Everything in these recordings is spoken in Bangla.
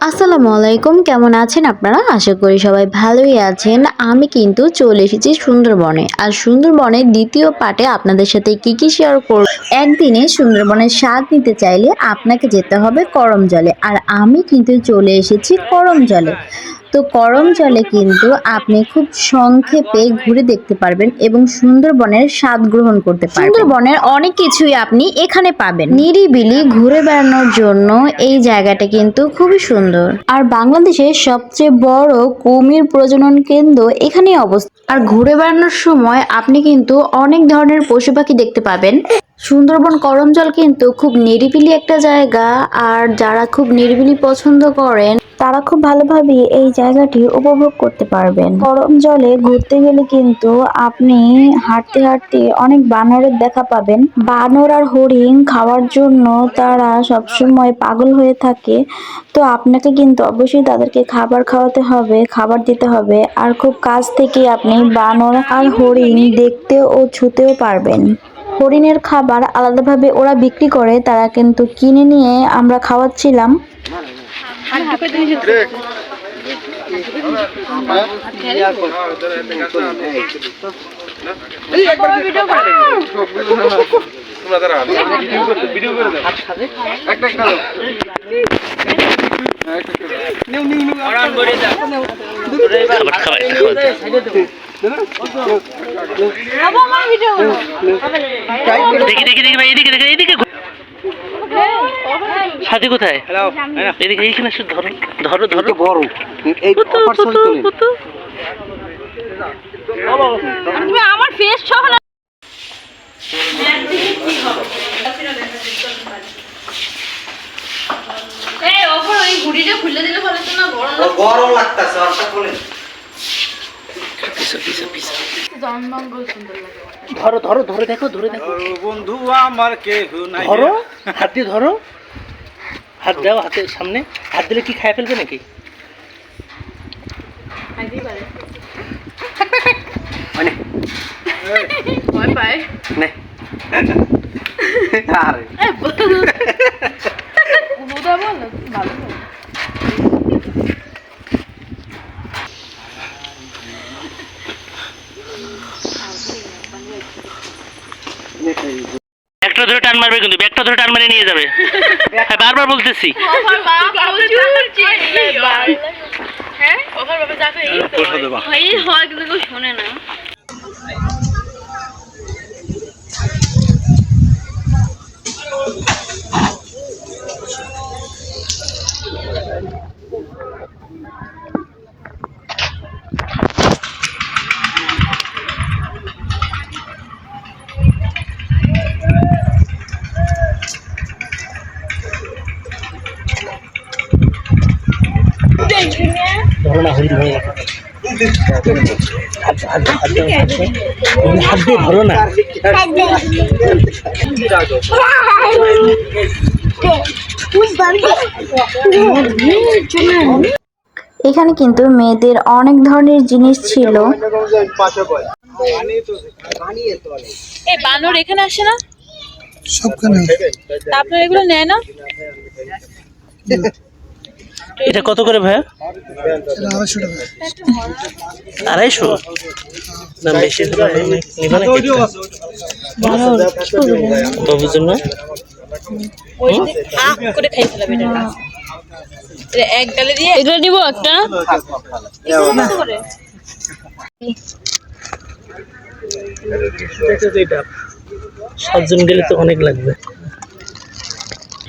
আসসালামু আলাইকুম, কেমন আছেন আপনারা? আশা করি সবাই ভালোই আছেন। আমি কিন্তু চলে এসেছি সুন্দরবনে। আর সুন্দরবনের দ্বিতীয় পার্টে আপনাদের সাথে কি কি শেয়ার করব? একদিনে সুন্দরবনের স্বাদ নিতে চাইলে আপনাকে যেতে হবে করম জলে আর আমি কিন্তু চলে এসেছি করম জলে তো করম জলে কিন্তু আপনি খুব সংক্ষেপে ঘুরে দেখতে পারবেন এবং সুন্দরবনের স্বাদ গ্রহণ করতে পারবেন। সুন্দরবনের অনেক কিছুই আপনি এখানে পাবেন। নিরিবিলি ঘুরে বেড়ানোর জন্য এই জায়গাটা কিন্তু খুবই সুন্দর। আর বাংলাদেশের সবচেয়ে বড় কুমির প্রজনন কেন্দ্র এখানেই অবস্থিত। আর ঘুরে বেড়ানোর সময় আপনি কিন্তু অনেক ধরনের পশু পাখি দেখতে পাবেন। সুন্দরবন করমজল কিন্তু খুব নিরিবিলি একটা জায়গা, আর যারা খুব নিরিবিলি পছন্দ করেন, তারা খুব ভালোভাবে এই জায়গাটি উপভোগ করতে পারবেন। গরম জলে ঘুরতে গেলে কিন্তু আপনি হাঁটতে হাঁটতে অনেক বানরের দেখা পাবেন। বানর আর হরিণ খাওয়ার জন্য তারা সবসময় পাগল হয়ে থাকে। তো আপনাকে কিন্তু অবশ্যই তাদেরকে খাবার খাওয়াতে হবে, খাবার দিতে হবে, আর খুব কাছ থেকে আপনি বানর আর হরিণ দেখতে ও ছুতেও পারবেন। হরিণের খাবার আলাদাভাবে ওরা বিক্রি করে তারা কিন্তু কিনে নিয়ে আমরা খাওয়াচ্ছিলাম। তোমরা দাঁড়াও ভিডিও করে দাও একটা একটা দাও খাবার খাবার দেখি দেখি দেখি ভাই এদিকে দেখে এদিকে সাথী কোথায়? এদিকে এইখানে শুধু ধরো ধরো ধরো। বড়। এই আমার ফেস সহ না ওপর ওই ঘুড়িটা খুলে দিলে ভালো না বড় গরম লাগতাছে পিছো ধরো ধরো ধরে দেখো ধরে দেখো। বন্ধু আমার ধরো হাত দিয়ে ধরো। হাত দাও হাতের সামনে। হাত দিলে কি খায় ফেলবে নাকি? মানে? ভয় পায় নে আরে বল ভালো একটা ধরে টান মারবে কিন্তু ব্যাগটা ধরে টান মারে নিয়ে যাবে। হ্যাঁ বারবার বলতেছি। হ্যাঁ? ওভার বাবা যাকে এই কিন্তু কেউ শোনে না। ধরো না হরিণ ধরো না হাত দিয়ে ধরো না এখানে কিন্তু মেয়েদের অনেক ধরনের জিনিস ছিল। এই বানর এখানে আসে না? সবখানে আপনার এগুলো নেয় না? এটা কত করে ভাইয়া? আড়াইশো বেশি? বাবুর জন্য? এক দিয়ে নিব একটা? সাতজন গেলে তো অনেক লাগবে।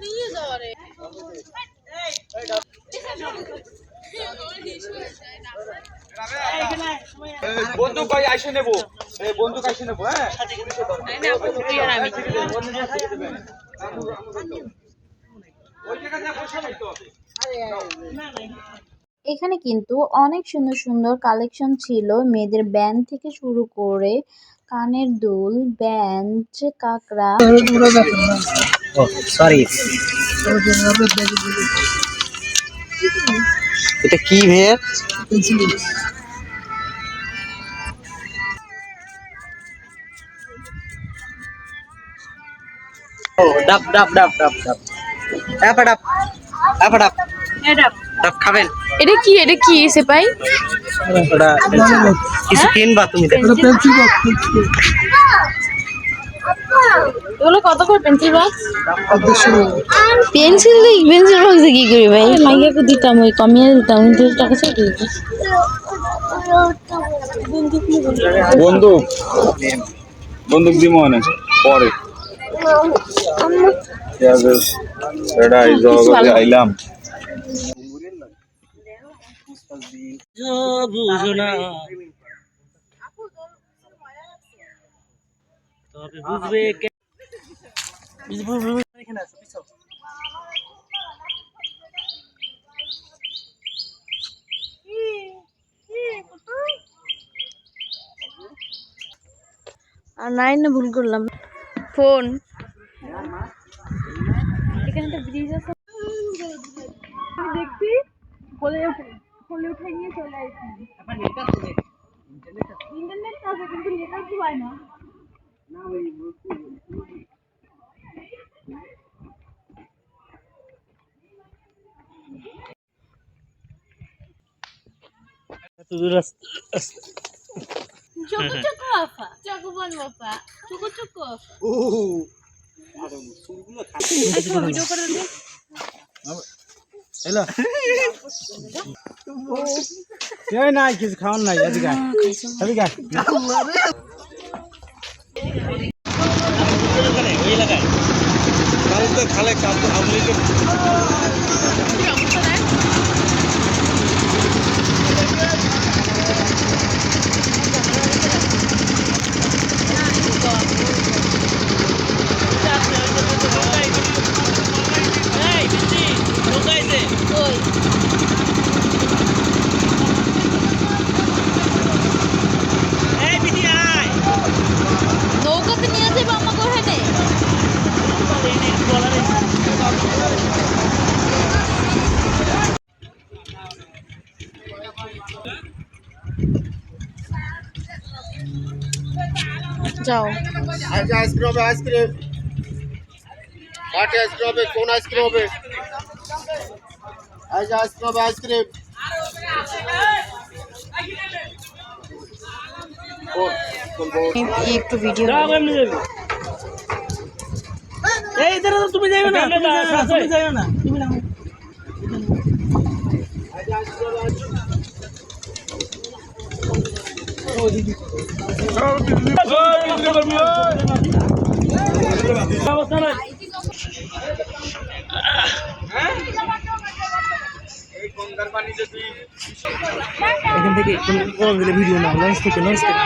নিয়ে যাওয়া রে বন্ধু ভাই আইসে নেব। বন্ধু কাছে নেব হ্যাঁ তুই আর আমি ওই জায়গায় বসে থাকতে হবে এখানে কিন্তু অনেক সুন্দর সুন্দর কালেকশন ছিল। মেয়েদের ব্যান্ড থেকে শুরু করে কানের দুল ব্যান্ড কাকড়া। সরি এটা কি ও ডাব ডাব। ডাব ডাব ডাব। ডাব ডাব। ডাব খাবেন? এটা কি? এটা কি সেপাই? ওটা কিছু কিনবা তুমি এগুলো কত করে পেন্সিল বক্স? পেন্সিল পেন্সিল বক্সে কি করি ভাই? দিতাম ওই কমিয়ে দিতাম টাকা চাই দিত বন্দুক। বন্দুক দিব মানে পরে। আইলাম। বুঝো না তবে বুঝবে আর নাই না ভুল করলাম। ফোন। এখানে একটা ব্রিজ আছে। দেখছি কোলে ফলে উঠে নিয়ে চলে আসি। আবার ইন্টারনেট আছে কিন্তু নেট আছে হয় না। না ওই ভিডিও করে দিন। হ্যালো এই নাই কিছু খাওয়ার নাই আজকে আজকে খালে কাপ আমলি নৌকাতে নিয়ে যাবে আমাকে ওখানে যাও। আইসক্রিম হবে আইসক্রিম। মাঠে আইসক্রিম হবে কোন আইসক্রিম হবে? আইস আইসক্রিম হবে আইসক্রিম। একটু ভিডিও এই তো তুমি যাইও না তুমি যাইও না তুমি নামো অবস্থা নয় এখান থেকে কোন দিলে ভিডিও না লঞ্চ থেকে লঞ্চ থেকে।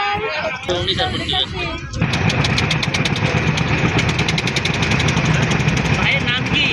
ভাইয়ের নাম কি?